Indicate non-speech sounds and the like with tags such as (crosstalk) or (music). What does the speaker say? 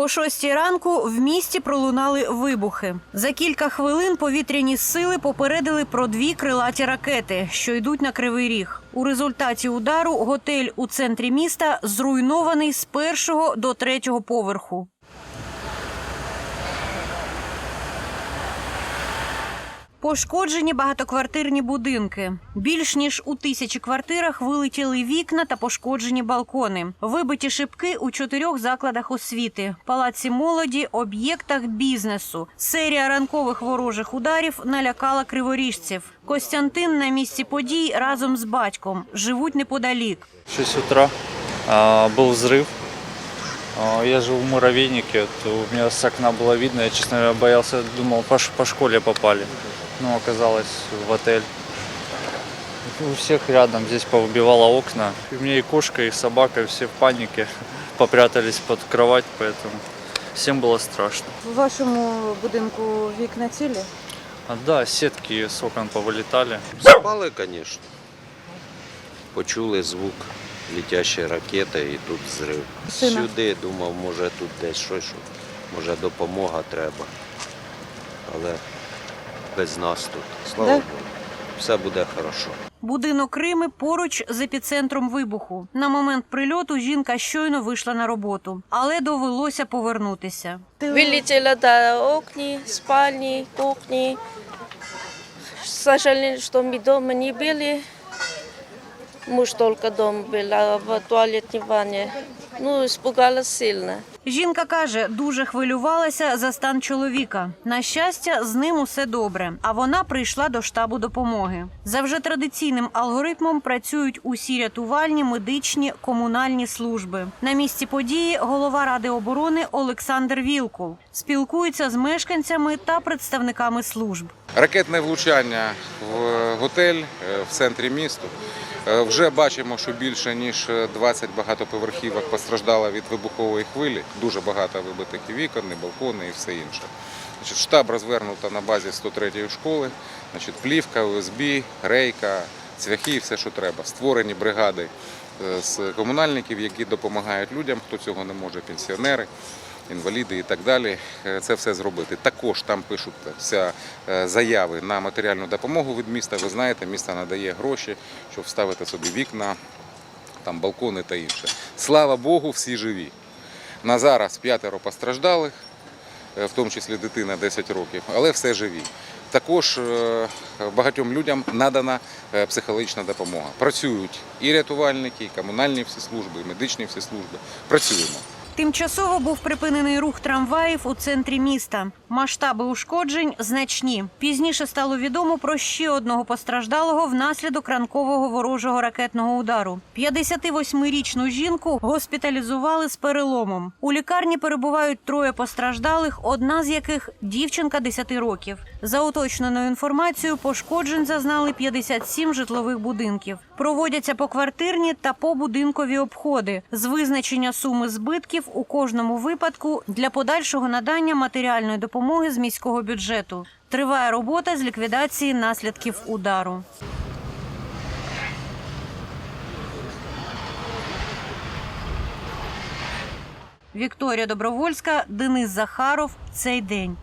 О шостій ранку в місті пролунали вибухи. За кілька хвилин повітряні сили попередили про дві крилаті ракети, що йдуть на кривий ріг. У результаті удару готель у центрі міста зруйнований з першого до третього поверху. Пошкоджені багатоквартирні будинки. Більш ніж у тисячі квартирах вилетіли вікна та пошкоджені балкони. Вибиті шибки у чотирьох закладах освіти, палаці молоді, об'єктах бізнесу. Серія ранкових ворожих ударів налякала криворіжців. Костянтин на місці подій разом з батьком живуть неподалік. В 6 утра а, был взрыв. А, Я живу в муравейнике, то у меня с окна было видно. Я, честно говоря, боялся, думал, по, ш- по школе попали. Но оказалось в отель. У всех рядом здесь повыбивало окна. И у меня и кошка, и собака, и все в панике (laughs) попрятались под кровать, поэтому всем было страшно. В вашому будинку вікна цілі? А, да, сетки с окон повылетали. Запали, звісно. Почули звук летящої ракети і тут зрив. Сина. Сюди думав, може тут десь щось, що, може допомога треба. Але без нас тут. Слава Да? Богу. Все буде хорошо. Будинок Рими поруч з епіцентром вибуху. На момент прильоту жінка щойно вийшла на роботу, але довелося повернутися. Вылетела до окна, спальни, кухни. К сожалению, что мы дома не были. Муж только дома был, а в туалетной ванне. Ну, испугалась сильно. Жінка каже, дуже хвилювалася за стан чоловіка. На щастя, з ним усе добре. А вона прийшла до штабу допомоги. За вже традиційним алгоритмом працюють усі рятувальні, медичні, комунальні служби. На місці події голова ради оборони Олександр Вілкул спілкується з мешканцями та представниками служб. Ракетне влучання в готель е, в центрі міста. Е, Вже бачимо, що більше ніж 20 багатоповерхівок постраждало від вибухової хвилі. Дуже багато вибитих вікон, балкони і все інше. Штаб розвернуто на базі 103-ї школи. Плівка, УСБ, рейка, цвяхи, і все, що треба. Створені бригади е, з комунальників, які допомагають людям, хто цього не може, пенсіонери інваліди і так далі, е, це все зробити. Також там пишуться е, заяви на матеріальну допомогу від міста. Ви знаєте, місто надає гроші, щоб вставити собі вікна, там балкони та інше. Слава Богу, всі живі. На зараз п'ятеро постраждалих, е, в тому числі дитина 10 років, але все живі. Також е, багатьом людям надана е, психологічна допомога. Працюють і рятувальники, і комунальні всі служби, і медичні всі служби. Працюємо. Тимчасово був припинений рух трамваїв у центрі міста. Масштаби ушкоджень значні. Пізніше стало відомо про ще одного постраждалого внаслідок ранкового ворожого ракетного удару. 58-річну жінку госпіталізували з переломом. У лікарні перебувають троє постраждалих, одна з яких дівчинка 10 років. За уточненою інформацією, пошкоджень зазнали 57 житлових будинків. Проводяться поквартирні та побудинкові обходи з визначення суми збитків у кожному випадку для подальшого надання матеріальної допомоги з міського бюджету. Триває робота з ліквідації наслідків удару. Вікторія Добровольська, Денис Захаров. Цей день.